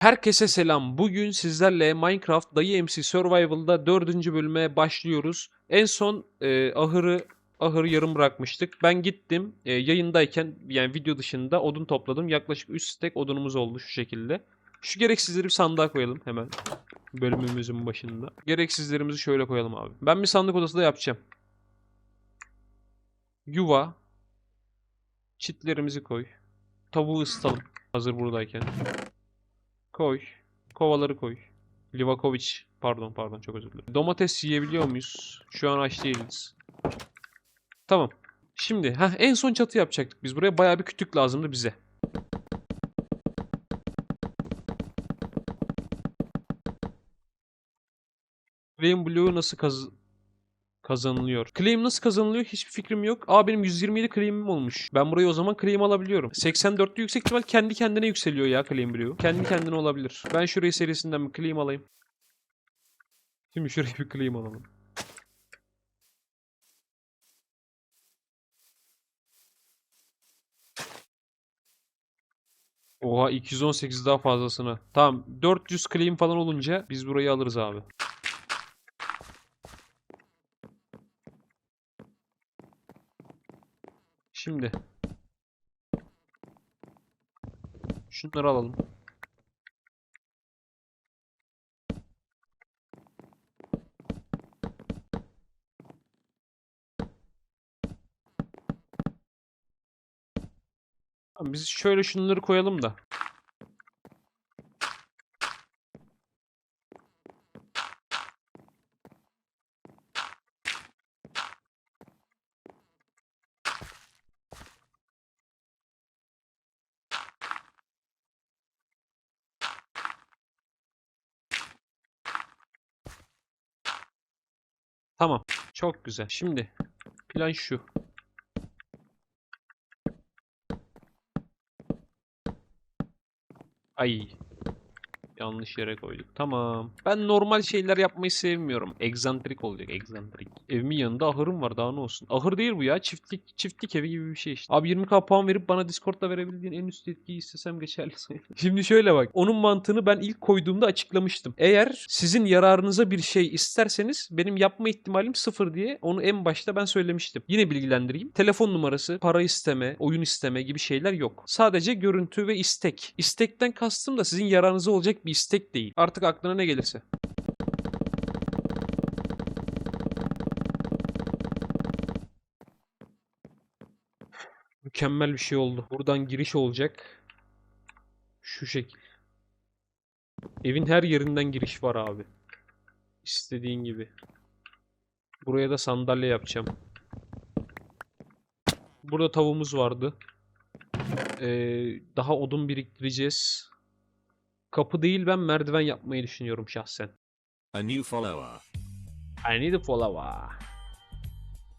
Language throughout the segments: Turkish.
Herkese selam. Bugün sizlerle Minecraft Dayı MC Survival'da 4. bölüme başlıyoruz. En son e, ahırı ahırı yarım bırakmıştık. Ben gittim e, yayındayken yani video dışında odun topladım. Yaklaşık 3 stek odunumuz oldu şu şekilde. Şu gereksizleri bir sandığa koyalım hemen bölümümüzün başında. Gereksizlerimizi şöyle koyalım abi. Ben bir sandık odası da yapacağım. Yuva. Çitlerimizi koy. Tavuğu ısıtalım hazır buradayken. Koy. Kovaları koy. Livakovic. Pardon pardon çok özür dilerim. Domates yiyebiliyor muyuz? Şu an aç değiliz. Tamam. Şimdi heh, en son çatı yapacaktık biz. Buraya bayağı bir kütük lazımdı bize. Blue nasıl kaz kazanılıyor? Claim nasıl kazanılıyor? Hiçbir fikrim yok. Aa benim 127 claim'im olmuş. Ben burayı o zaman claim alabiliyorum. 84'lü yüksek ihtimal kendi kendine yükseliyor ya claim Blue. Kendi kendine olabilir. Ben şurayı serisinden bir claim alayım. Şimdi şurayı bir claim alalım. Oha 218 daha fazlasını. Tamam 400 claim falan olunca biz burayı alırız abi. Şimdi. Şunları alalım. Biz şöyle şunları koyalım da. Tamam. Çok güzel. Şimdi plan şu. Ay. Yanlış yere koyduk. Tamam. Ben normal şeyler yapmayı sevmiyorum. Egzantrik olacak. Egzantrik. Evimin yanında ahırım var. Daha ne olsun. Ahır değil bu ya. Çiftlik çiftlik evi gibi bir şey işte. Abi 20k puan verip bana Discord'da verebildiğin en üst yetkiyi istesem geçerli sayılır. Şimdi şöyle bak. Onun mantığını ben ilk koyduğumda açıklamıştım. Eğer sizin yararınıza bir şey isterseniz benim yapma ihtimalim sıfır diye onu en başta ben söylemiştim. Yine bilgilendireyim. Telefon numarası, para isteme, oyun isteme gibi şeyler yok. Sadece görüntü ve istek. İstekten kastım da sizin yararınıza olacak bir istek değil. Artık aklına ne gelirse. Mükemmel bir şey oldu. Buradan giriş olacak. Şu şekil. Evin her yerinden giriş var abi. İstediğin gibi. Buraya da sandalye yapacağım. Burada tavuğumuz vardı. Ee, daha odun biriktireceğiz. Kapı değil ben merdiven yapmayı düşünüyorum şahsen. A new follower. I need a follower.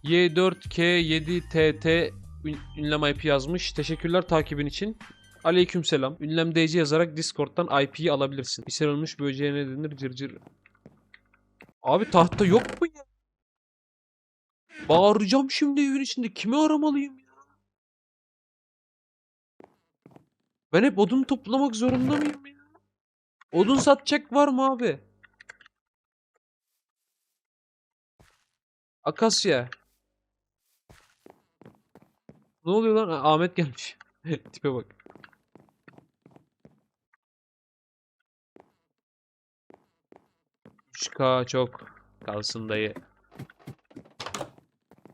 Y4K7TT ün- ünlem IP yazmış. Teşekkürler takibin için. Aleykümselam. Ünlem DC yazarak Discord'dan IP'yi alabilirsin. İshal olmuş böceğe ne denir cırcır. Cır. Abi tahta yok mu ya? Bağıracağım şimdi evin içinde. Kimi aramalıyım ya? Ben hep odun toplamak zorunda mıyım ya? Odun satacak var mı abi? Akasya. Ne oluyor lan? Ha, Ahmet gelmiş. Tipe bak. K çok. Kalsın dayı.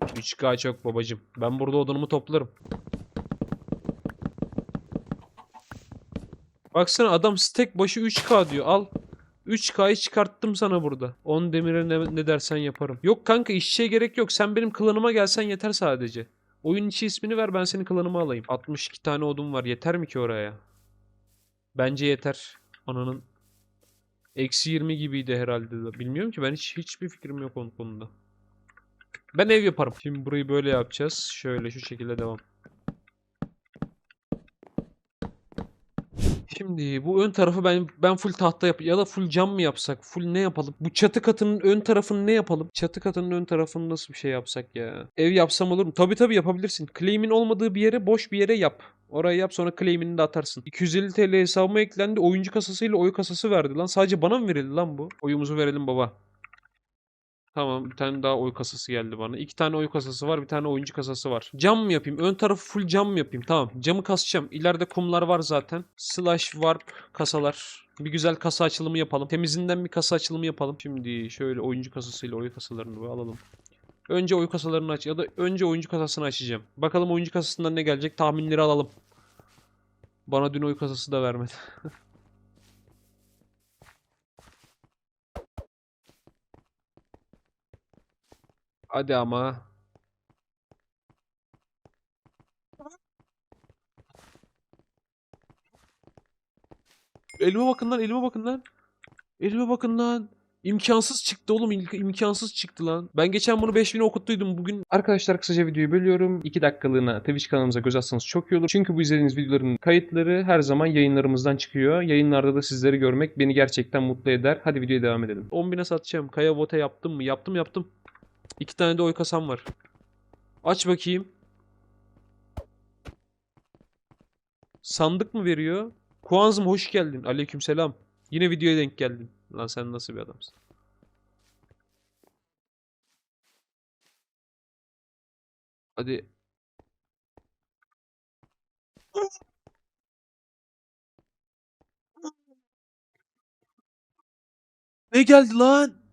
3K çok babacım. Ben burada odunumu toplarım. Baksana adam stack başı 3K diyor. Al. 3K'yı çıkarttım sana burada. 10 demire ne, ne dersen yaparım. Yok kanka işçiye gerek yok. Sen benim klanıma gelsen yeter sadece. Oyun içi ismini ver ben senin klanıma alayım. 62 tane odun var. Yeter mi ki oraya? Bence yeter. Ananın eksi 20 gibiydi herhalde. de. Bilmiyorum ki ben hiç hiçbir fikrim yok onun konuda. Ben ev yaparım. Şimdi burayı böyle yapacağız. Şöyle şu şekilde devam. Şimdi bu ön tarafı ben ben full tahta yap ya da full cam mı yapsak? Full ne yapalım? Bu çatı katının ön tarafını ne yapalım? Çatı katının ön tarafını nasıl bir şey yapsak ya? Ev yapsam olur mu? Tabii tabii yapabilirsin. Claim'in olmadığı bir yere boş bir yere yap. Orayı yap sonra claim'ini de atarsın. 250 TL hesabıma eklendi. Oyuncu kasasıyla oy kasası verdi lan. Sadece bana mı verildi lan bu? Oyumuzu verelim baba. Tamam bir tane daha oy kasası geldi bana. İki tane oy kasası var bir tane oyuncu kasası var. Cam mı yapayım? Ön tarafı full cam mı yapayım? Tamam camı kasacağım. İleride kumlar var zaten. Slash warp kasalar. Bir güzel kasa açılımı yapalım. Temizinden bir kasa açılımı yapalım. Şimdi şöyle oyuncu kasasıyla oy kasalarını alalım. Önce oy kasalarını aç ya da önce oyuncu kasasını açacağım. Bakalım oyuncu kasasından ne gelecek tahminleri alalım. Bana dün oy kasası da vermedi. Hadi ama. Elime bakın lan, elime bakın lan. Elime bakın lan. İmkansız çıktı oğlum. im- imkansız çıktı lan. Ben geçen bunu 5000'e okuttuydum. Bugün arkadaşlar kısaca videoyu bölüyorum. 2 dakikalığına Twitch kanalımıza göz atsanız çok iyi olur. Çünkü bu izlediğiniz videoların kayıtları her zaman yayınlarımızdan çıkıyor. Yayınlarda da sizleri görmek beni gerçekten mutlu eder. Hadi videoya devam edelim. 10.000'e satacağım. Kaya Vote yaptım mı? Yaptım yaptım. İki tane de oy kasam var. Aç bakayım. Sandık mı veriyor? Kuanzım hoş geldin. Aleykümselam. Yine videoya denk geldin. Lan sen nasıl bir adamsın? Hadi. Ne geldi lan?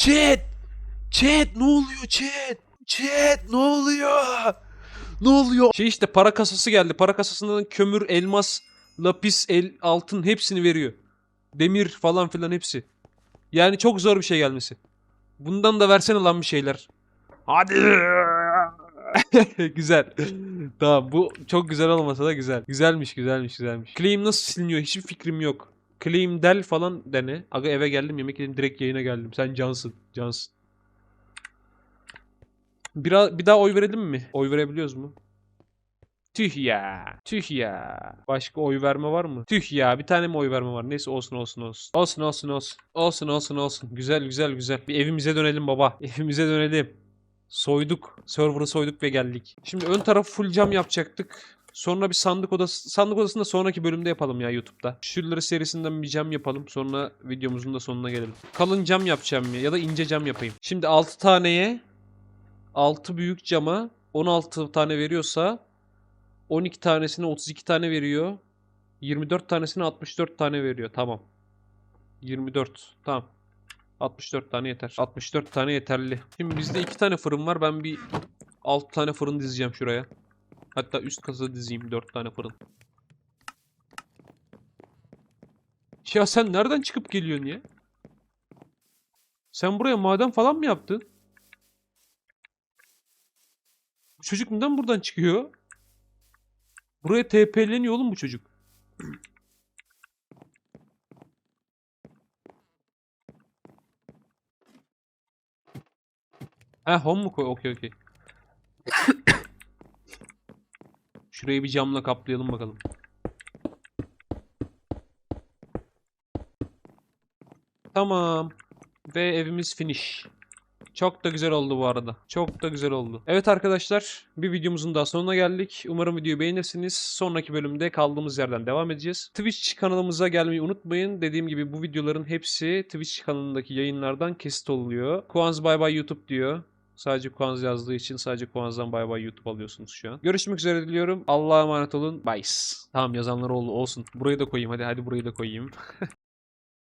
Chat! Chat ne oluyor chat? Chat ne oluyor? Ne oluyor? Şey işte para kasası geldi. Para kasasından kömür, elmas, lapis, el, altın hepsini veriyor. Demir falan filan hepsi. Yani çok zor bir şey gelmesi. Bundan da versene lan bir şeyler. Hadi. güzel. tamam bu çok güzel olmasa da güzel. Güzelmiş güzelmiş güzelmiş. Claim nasıl siliniyor hiçbir fikrim yok. Claim del falan dene. Aga eve geldim yemek yedim direkt yayına geldim. Sen cansın. Cansın. Bir, bir daha oy verelim mi? Oy verebiliyoruz mu? Tüh ya. Tüh ya. Başka oy verme var mı? Tüh ya. Bir tane mi oy verme var? Neyse olsun olsun olsun. Olsun olsun olsun. Olsun olsun olsun. Güzel güzel güzel. Bir evimize dönelim baba. Evimize dönelim. Soyduk. Server'ı soyduk ve geldik. Şimdi ön tarafı full cam yapacaktık. Sonra bir sandık odası. Sandık odasını da sonraki bölümde yapalım ya YouTube'da. Şuraları serisinden bir cam yapalım. Sonra videomuzun da sonuna gelelim. Kalın cam yapacağım ya. Ya da ince cam yapayım. Şimdi 6 taneye 6 büyük cama 16 tane veriyorsa 12 tanesine 32 tane veriyor. 24 tanesine 64 tane veriyor. Tamam. 24. Tamam. 64 tane yeter. 64 tane yeterli. Şimdi bizde 2 tane fırın var. Ben bir 6 tane fırın dizeceğim şuraya. Hatta üst kasa dizeyim 4 tane fırın. Ya sen nereden çıkıp geliyorsun ya? Sen buraya maden falan mı yaptın? Bu çocuk neden buradan çıkıyor? Buraya TP'leniyor oğlum bu çocuk. Ha home mu koy? Okey okey. Şurayı bir camla kaplayalım bakalım. Tamam. Ve evimiz finish. Çok da güzel oldu bu arada. Çok da güzel oldu. Evet arkadaşlar, bir videomuzun daha sonuna geldik. Umarım videoyu beğenirsiniz. Sonraki bölümde kaldığımız yerden devam edeceğiz. Twitch kanalımıza gelmeyi unutmayın. Dediğim gibi bu videoların hepsi Twitch kanalındaki yayınlardan kesit oluyor. Kuanz Bye Bye YouTube diyor. Sadece Kuanz yazdığı için sadece Kuanz'dan Bye Bye YouTube alıyorsunuz şu an. Görüşmek üzere diliyorum. Allah'a emanet olun. Bye. Tamam yazanlar oldu olsun. Burayı da koyayım. Hadi hadi burayı da koyayım.